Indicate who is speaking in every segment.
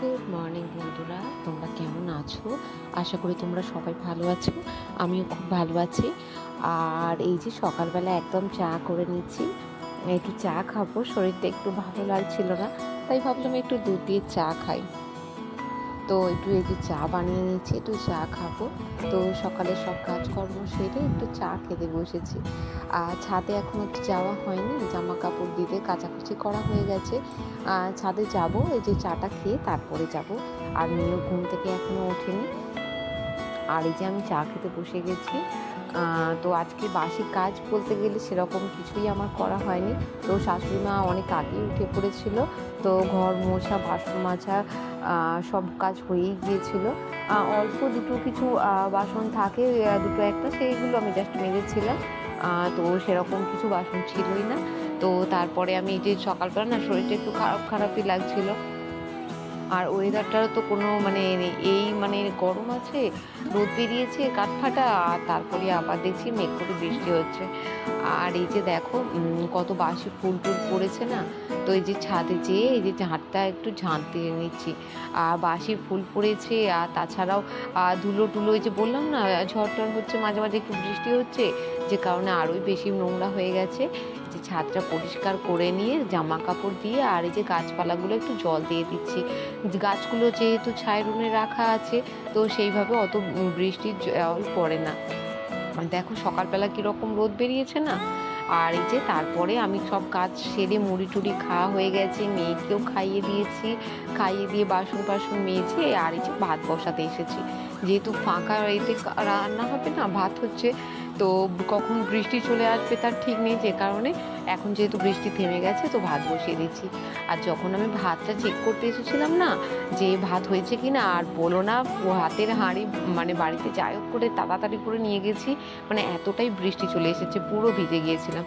Speaker 1: Good morning বন্ধুরা। তোমরা কেমন আছো? আশা করি তোমরা সবাই ভালো আছো। আমিও খুব ভালো আছি। আর এই যে সকালবেলা একদম চা করে নিচ্ছি। একটু চা খাব, শরীরটা একটু ভালো লাগছিল না, তাই ভাবলাম একটু দুধ দিয়ে চা খাই। একটু এই যে চা বানিয়ে নিয়েছি একটু চা খাব। তো সকালে সব কাজকর্ম সেরে একটু চা খেতে বসেছি। আর ছাদে এখনও যাওয়া হয়নি জামা কাপড় দিতে কাচাকুচি করা হয়ে গেছে। ছাদে যাব, এই যে চাটা খেয়ে তারপরে যাব। আর মেয়েও ঘুম থেকে এখনও ওঠেনি। আর এই যে আমি চা খেতে বসে গেছি তো আজকে বাসি কাজ বলতে গেলে সেরকম কিছুই আমার করা হয়নি। তো শাশুড়ি মা অনেক আগেই উঠে পড়েছিল। তো ঘর মোছা বাসন আহ, সব কাজ হয়েই গিয়েছিল। অল্প দুটো কিছু বাসন থাকে দুটো একটা সেইগুলো আমি জাস্ট মেজেছিলাম। তো সেরকম কিছু বাসন ছিলই না। তো তারপরে আমি এই যে সকালবেলা না শরীরটা একটু খারাপ খারাপই লাগছিল। আর ওয়েদারটারও তো কোনো মানে। এই মানে গরম আছে, রোদ বেরিয়েছে কাঠফাটা আর তারপরে আবার দেখছি মেঘ করে বৃষ্টি হচ্ছে আর এই যে দেখো কত বাসি ফুল টুল পড়েছে না, তো এই যে ছাদে যেয়ে এই যে ঝাঁটটা একটু ঝাঁট দিয়ে নিচ্ছি আর বাসি ফুল পড়েছে, আর তাছাড়াও ধুলো টুলো ওই যে বললাম না ঝড় হচ্ছে, মাঝে মাঝে একটু বৃষ্টি হচ্ছে, যে কারণে আরোই বেশি নোংরা হয়ে গেছে যে ছাদটা পরিষ্কার করে নিয়ে জামা কাপড় দিয়ে আর এই যে গাছপালাগুলো একটু জল দিয়ে দিচ্ছি। গাছগুলো যেহেতু ছায় রাখা আছে, তো সেইভাবে অত বৃষ্টির জল পড়ে না। দেখো সকালবেলা কীরকম রোদ বেরিয়েছে না? আর এই যে তারপরে আমি সব কাজ সেরে মুড়ি টুড়ি খাওয়া হয়ে গেছে, মেয়েকেও খাইয়ে দিয়েছি। খাইয়ে দিয়ে বাসন বাসন মেজে আর এই যে ভাত বসাতে এসেছি। যেহেতু ফাঁকা এতে রান্না হবে না, ভাত হচ্ছে তো কখন বৃষ্টি চলে আসবে তার ঠিক নেই যে কারণে এখন যেহেতু বৃষ্টি থেমে গেছে তো ভাত বসিয়ে দিচ্ছি। আর যখন আমি ভাতটা চেক করতে এসেছিলাম না যে ভাত হয়েছে কি না আর বলো না হাতের হাঁড়ি মানে বাড়িতে যাই হোক করে তাড়াতাড়ি করে নিয়ে গেছি মানে এতটাই বৃষ্টি চলে এসেছে, পুরো ভিজে গিয়েছিলাম।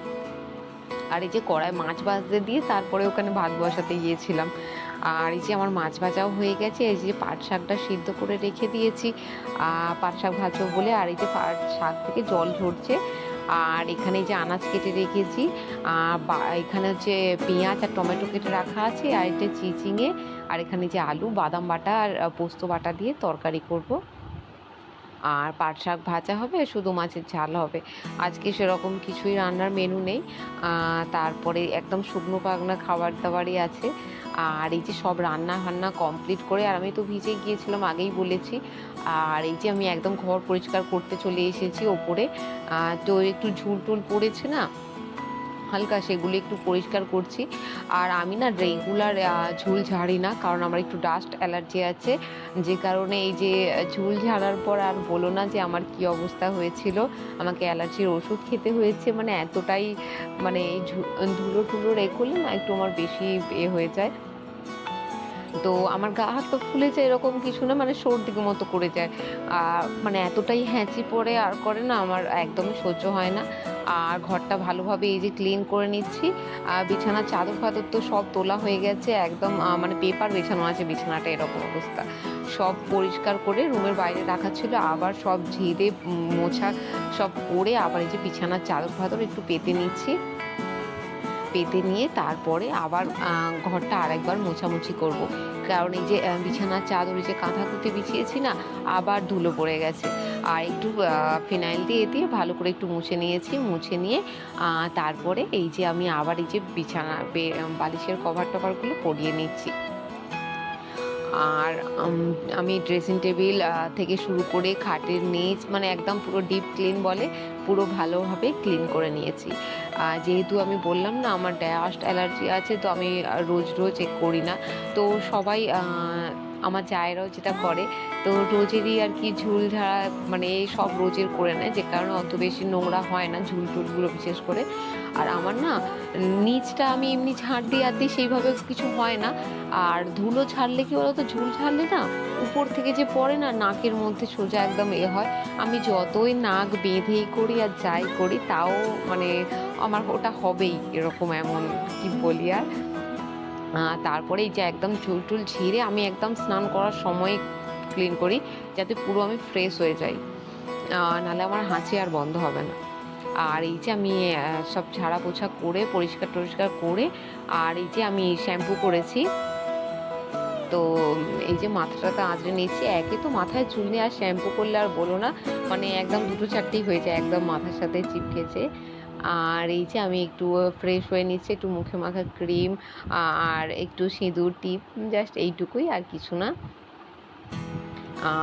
Speaker 1: আর এই যে কড়াই মাছ ভাজতে দিয়ে তারপরে ওখানে ভাত বসাতে গিয়েছিলাম। আর এই যে আমার মাছ ভাজাও হয়ে গেছে, এই যে পাট শাকটা সিদ্ধ করে রেখে দিয়েছি। পাট শাক ভাজবো বলে আর এই যে পাট শাক থেকে জল ঝরছে। আর এখানে যে আনাজ কেটে রেখেছি। আর এখানে হচ্ছে পেঁয়াজ আর টমেটো কেটে রাখা আছে, আর এটা চিচিঙে। আর এখানে যে আলু, বাদাম বাটা আর পোস্ত বাটা দিয়ে তরকারি করব। আর পাট শাক ভাজা হবে, শুধু মাছের ঝাল হবে। আজকে সেরকম কিছুই রান্নার মেনু নেই। তারপরে একদম শুকনো পাকনা খাবার দাবারই আছে। আর এই যে সব রান্না বান্না কমপ্লিট করে, আর আমি তো ভিজে গিয়েছিলাম, আগেই বলেছি। আর এই যে আমি একদম ঘর পরিষ্কার করতে চলে এসেছি ওপরে। তো একটু ঝুল টুল পড়েছে না হালকা সেগুলি একটু পরিষ্কার করছি। আর আমি না রেগুলার ঝুল ঝাড়ি না, কারণ আমার একটু ডাস্ট অ্যালার্জি আছে। যে কারণে এই যে, ঝুল ঝাড়ার পর আর বলো না যে আমার কি অবস্থা হয়েছিল। আমাকে অ্যালার্জির ওষুধ খেতে হয়েছে মানে এতটাই মানে ধুলো টুলো রেখলে না একটু আমার বেশি এ হয়ে যায়। তো আমার গা হাত তো ফুলে যায় এরকম কিছু না মানে সর্দির মতো করে যায়। আর মানে এতটাই হ্যাঁচি পড়ে আর করে না, আমার একদমই সহ্য হয় না। আর ঘরটা ভালোভাবে এই যে ক্লিন করে নিচ্ছি। আর বিছানার চাদর ফাদর তো সব তোলা হয়ে গেছে, একদম মানে পেপার বেছানো আছে, বিছানাটা এরকম অবস্থা। সব পরিষ্কার করে রুমের বাইরে রাখা ছিল, আবার সব ঝেড়ে মোছা সব করে আবার এই যে বিছানার চাদর ফাদর একটু পেতে নিচ্ছি। পেতে নিয়ে তারপরে আবার ঘরটা আরেকবার মোছামুছি করব। কারণ এই যে বিছানার চাদর যে কাঁথা কুটে বিছিয়েছি না, আবার ধুলো পড়ে গেছে আর একটু ফিনাইল দিয়ে দিয়ে ভালো করে একটু মুছে নিয়েছি, মুছে নিয়ে তারপরে এই যে আমি আবার এই যে বিছানা বালিশের কভার টভারগুলো পরিয়ে নিচ্ছি আর আমি ড্রেসিং টেবিল থেকে শুরু করে খাটের নিচ মানে একদম পুরো ডিপ ক্লিন বলে, পুরো ভালোভাবে ক্লিন করে নিয়েছি। যেহেতু আমি বললাম না, আমার ডাস্ট অ্যালার্জি আছে, তো আমি রোজ রোজ করি না। তো সবাই আমার জায়েরাও যেটা করে, তো রোজেরই আর কি ঝুল ঝাড়া মানে সব রোজের করে নেয়, যে কারণে অত বেশি নোংরা হয় না, ঝুল টুলগুলো বিশেষ করে। আর আমার না নিচটা আমি এমনি ঝাড় দিই আর দিই, সেইভাবে কিছু হয় না। আর ধুলো ছাড়লে কি বলতো, ঝুল ছাড়লে না উপর থেকে যে পড়ে না, নাকের মধ্যে সোজা একদম এ হয়। আমি যতই নাক বেঁধেই করি আর যাই করি, তাও মানে আমার ওটা হবেই এরকম এমন কি বলি আর। তারপরে এই যে একদম চুল টুল ঝিরে আমি একদম স্নান করার সময় ক্লিন করি, যাতে পুরো আমি ফ্রেশ হয়ে যাই। নাহলে আমার হাঁচি আর বন্ধ হবে না। আর এই যে আমি সব ঝাড়া পোছা করে, পরিষ্কার টরিষ্কার করে, আর এই যে আমি শ্যাম্পু করেছি। তো এই যে মাথাটাতে আঁচড়ে নিয়েছি, একে তো মাথায় চুল নিয়ে আর শ্যাম্পু করলে আর বলো না মানে একদম দুটো চারটেই হয়ে যায়, একদম মাথার সাথে চিপকেছে। আর এই যে আমি একটু ফ্রেশ হয়ে নিচ্ছি, একটু মুখে মাখা ক্রিম আর একটু সিঁদুর, টিপ জাস্ট এইটুকুই আর কিছু না।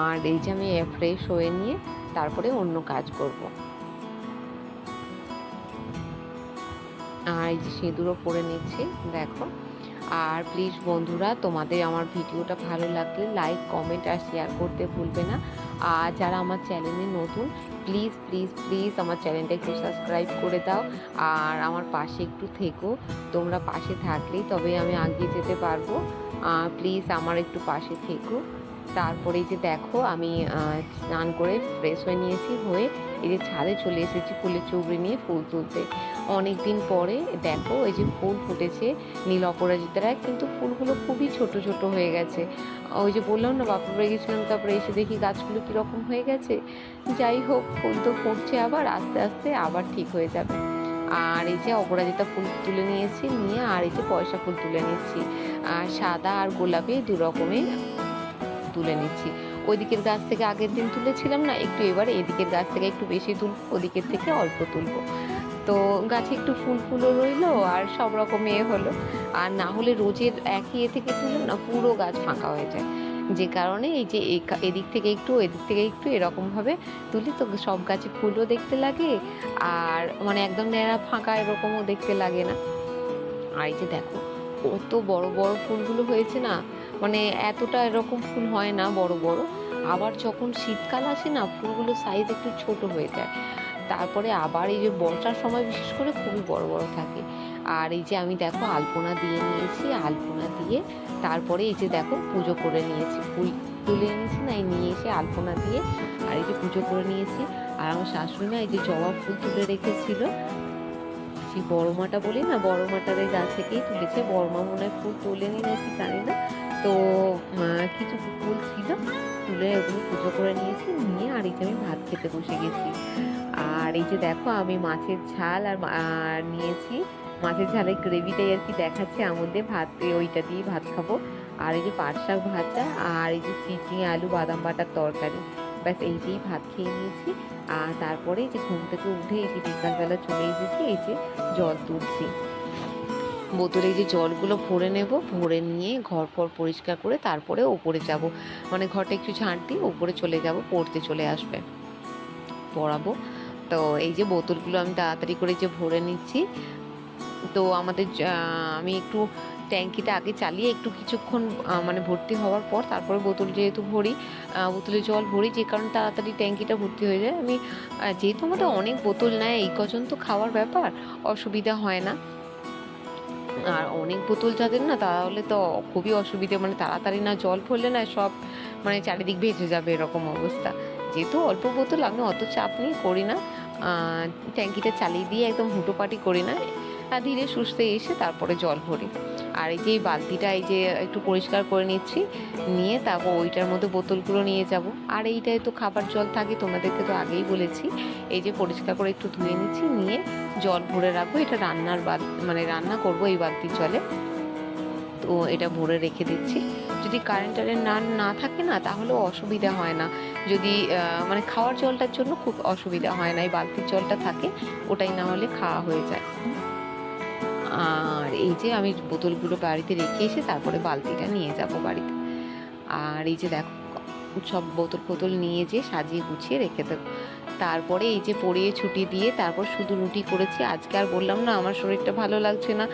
Speaker 1: আর এই যে আমি ফ্রেশ হয়ে নিয়ে তারপরে অন্য কাজ করব। আর এই যে সিঁদুরও পরে নিচ্ছি, দেখো। আর প্লিজ বন্ধুরা, তোমাদের আমার ভিডিওটা ভালো লাগলে লাইক কমেন্ট আর শেয়ার করতে ভুলবে না। আর যারা আমার চ্যানেলে নতুন প্লিজ প্লিজ প্লিজ আমার চ্যানেলটা একটু সাবস্ক্রাইব করে দাও। আর আমার পাশে একটু থেকো। তোমরা পাশে থাকলেই তবে আমি এগিয়ে যেতে পারব। প্লিজ আমার একটু পাশে থেকো। তারপরে এই যে দেখো, আমি স্নান করে ফ্রেশ হয়ে নিয়েছি, হয়ে এই যে ছাদে চলে এসেছি ফুলের চৌড়ি নিয়ে ফুল তুলতে। অনেক দিন পরে দেখো, এই যে ফুল ফুটেছে নীল অপরাজিতারা কিন্তু ফুলগুলো খুবই ছোট ছোট হয়ে গেছে। ওই যে বললাম না, বাপের বাড়ি গেছিলাম, তারপরে এসে দেখি গাছগুলো কীরকম হয়ে গেছে। যাই হোক, ফুল তো ফুটছে আবার, আস্তে আস্তে আবার ঠিক হয়ে যাবে। আর এই যে অপরাজিতা ফুল তুলে নিয়েছি, নিয়ে আর এই যে পয়সা ফুল তুলে নিচ্ছি। আর সাদা আর গোলাপি দু রকমের তুলে নিচ্ছি। ওইদিকের গাছ থেকে আগের দিন তুলেছিলাম না, একটু এবার এদিকের গাছ থেকে একটু বেশি তুলবো, ওদিকের থেকে অল্প তুলবো। তো গাছে একটু ফুল ফুলও রইল আর সব রকম এ হলো। আর না হলে রোজের একই এ থেকে তুলে না পুরো গাছ ফাঁকা হয়ে যায়। যে কারণে এই যে এদিক থেকে একটু এদিক থেকে একটু এরকমভাবে তুলি তো সব গাছে ফুলও দেখতে লাগে আর মানে একদম ন্যাড়া ফাঁকা এরকমও দেখতে লাগে না। আর এই যে দেখো, কত বড় বড় ফুলগুলো হয়েছে না মানে এতটা এরকম ফুল হয় না বড় বড়। আবার যখন শীতকাল আসে না ফুলগুলো সাইজ একটু ছোট হয়ে যায়। তারপরে আবার এই যে বর্ষার সময় বিশেষ করে খুবই বড় বড় থাকে। আর এই যে আমি দেখো আলপনা দিয়ে নিয়েছি, আলপনা দিয়ে তারপরে এই যে দেখো পুজো করে নিয়েছি। ফুল তুলে এনেছি না, এই নিয়ে এসে আলপনা দিয়ে আর এই যে পুজো করে নিয়েছি। আর আমার শাশুড়ি মা এই যে জবা ফুল তুলে রেখেছিল। সেই বড়মাটা বলি না বড় মাটার এই গাছ থেকেই তুলেছে। বড়মা মনে হয় ফুল তোলেনি নাকি জানি না। তো কিছু ফুল ছিল, তুলে ওগুলো পুজো করে নিয়েছি, নিয়ে আর এই যে আমি ভাত খেতে বসে গেছি। আর এই যে দেখো আমি মাছের ঝাল আর নিয়েছি। মাছের ঝালের গ্রেভিটাই আর কি দেখাচ্ছে আমার মধ্যে ভাত ওইটা দিয়ে ভাত খাব। আর এই যে পাট শাক ভাজা আর এই যে চিচিং আলু, বাদাম বাটার তরকারি। ব্যাস এই দিয়েই ভাত খেয়ে নিয়েছি। আর তারপরে যে ঘুম থেকে উঠে এই যে বিকালবেলা চলে এসেছি, এই যে জল তুলছি। বোতলে যে জলগুলো ভরে নেব, ভরে নিয়ে ঘর ফর পরিষ্কার করে তারপরে ওপরে যাব। মানে ঘরটা একটু ঝাঁট দিয়ে ওপরে চলে যাব, পড়তে চলে আসবে। পড়াবো। তো এই যে বোতলগুলো আমি তাড়াতাড়ি করে যে ভরে নিচ্ছি, তো আমাদের আমি একটু ট্যাঙ্কিটা আগে চালিয়ে একটু কিছুক্ষণ মানে ভর্তি হওয়ার পর তারপরে বোতল যেহেতু ভরি বোতলে জল ভরি, যে কারণে তাড়াতাড়ি ট্যাঙ্কিটা ভর্তি হয়ে যায়। আমি যেহেতু আমাদের অনেক বোতল নেয়, এই কজন তো খাওয়ার ব্যাপার, অসুবিধা হয় না। আর অনেক বোতল যাদের না, তাহলে তো খুবই অসুবিধে। মানে তাড়াতাড়ি না জল ভরলে না সব মানে চারিদিক ভেজে যাবে এরকম অবস্থা। যেহেতু অল্প বোতল, আমি অত চাপ নিয়ে করি না। ট্যাঙ্কিটা চালিয়ে দিয়ে একদম হুটোপাটি করি না। আর ধীরে সুস্থে এসে তারপরে জল ভরি। আর এই যে এই বালতিটা এই যে একটু পরিষ্কার করে নিচ্ছি, নিয়ে তারপর ওইটার মধ্যে বোতলগুলো নিয়ে যাব। আর এইটায় তো খাবার জল থাকে, তোমাদেরকে তো আগেই বলেছি। এই যে পরিষ্কার করে একটু ধুয়ে নিচ্ছি, নিয়ে জল ভরে রাখব। এটা রান্নার বাদ মানে রান্না করব এই বালতির জলে। তো এটা ভরে রেখে দিচ্ছি। যদি কারেন্ট টারেন্ট না না থাকে না তাহলেও অসুবিধা হয় না। যদি মানে খাওয়ার জলটার জন্য খুব অসুবিধা হয় না, এই বালতির জলটা থাকে, ওটাই না হলে খাওয়া হয়ে যায়। আর এই যে আমি বোতলগুলো বাড়িতে রেখে এসে তারপরে বালতিটা নিয়ে যাব বাড়িতে। আর এই যে দেখো, সব বোতল ফোতল নিয়ে যে সাজিয়ে গুছিয়ে রেখে দেবো। তারপরে এই যে পরিয়ে ছুটি দিয়ে তারপর শুধু রুটি করেছি, আজকে আর বললাম না, আমার শরীরটা ভালো লাগছে না।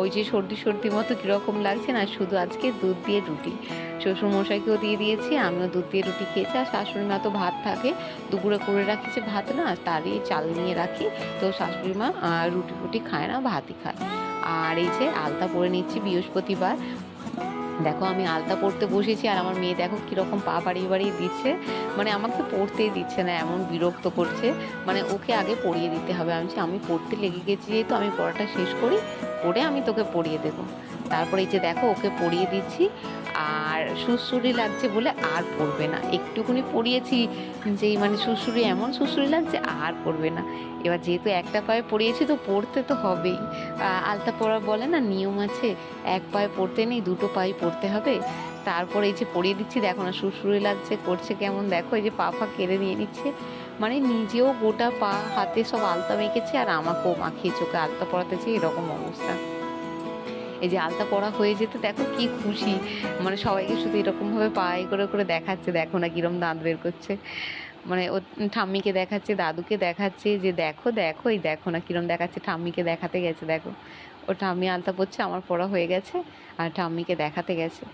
Speaker 1: ওই যে সর্দি সর্দি মতো কীরকম লাগছে না, শুধু আজকে দুধ দিয়ে রুটি। শ্বশুর মশাইকেও দিয়ে দিয়েছি, আমিও দুধ দিয়ে রুটি খেয়েছি, আর শাশুড়ি মা তো ভাত থাকে, দুপুরে করে রাখি ভাত না, তারই চাল নিয়ে রাখি। তো শাশুড়ি মা রুটি ফুটি খায় না, ভাতই খায়। আর এই যে আলতা পরে নিচ্ছি বৃহস্পতিবার। দেখো আমি আলতা পড়তে বসেছি আর আমার মেয়ে দেখো কীরকম পা বাড়িয়ে বাড়িয়ে দিচ্ছে। মানে আমাকে পড়তেই দিচ্ছে না, এমন বিরক্ত করছে। মানে ওকে আগে পড়িয়ে দিতে হবে। আমি আমি পড়তে লেগে গেছি যেহেতু, আমি পড়াটা শেষ করি পড়ে আমি তোকে পড়িয়ে দেবো। তারপরে এই যে দেখো, ওকে পড়িয়ে দিচ্ছি। আর সুসুরি লাগছে বলে আর পড়বে না। একটুকুনি পরিয়েছি যেই মানে সুসুরি এমন সুসুরি লাগছে আর পড়বে না। এবার যেহেতু একটা পায়ে পড়িয়েছি তো পড়তে তো হবেই। আলতা পড়া বলে না নিয়ম আছে, এক পায়ে পড়তে নেই, দুটো পায়ে পড়তে হবে। তারপরে এই যে পড়িয়ে দিচ্ছি, দেখো না সুসুরি লাগছে করছে কেমন, দেখো এই যে পা ফা কেড়ে নিয়ে নিচ্ছে। মানে নিজেও গোটা পা, হাতে সব আলতা মেখেছে আর আমাকেও মাখিয়ে চোখে আলতা পরাতেছে, এরকম অবস্থা। এই যে আলতা পড়া হয়ে যেতে দেখো কি খুশি। মানে সবাইকে শুধু এরকমভাবে পায়ে করে করে দেখাচ্ছে, দেখো না কীরম দাঁত বের করছে। মানে ও ঠাম্মিকে দেখাচ্ছে, দাদুকে দেখাচ্ছে, যে দেখো দেখো, এই দেখো না কীরম দেখাচ্ছে, ঠাম্মিকে দেখাতে গেছে, দেখো। ও ঠাম্মি আলতা পড়ছে, আমার পড়া হয়ে গেছে, আর ঠাম্মিকে দেখাতে গেছে।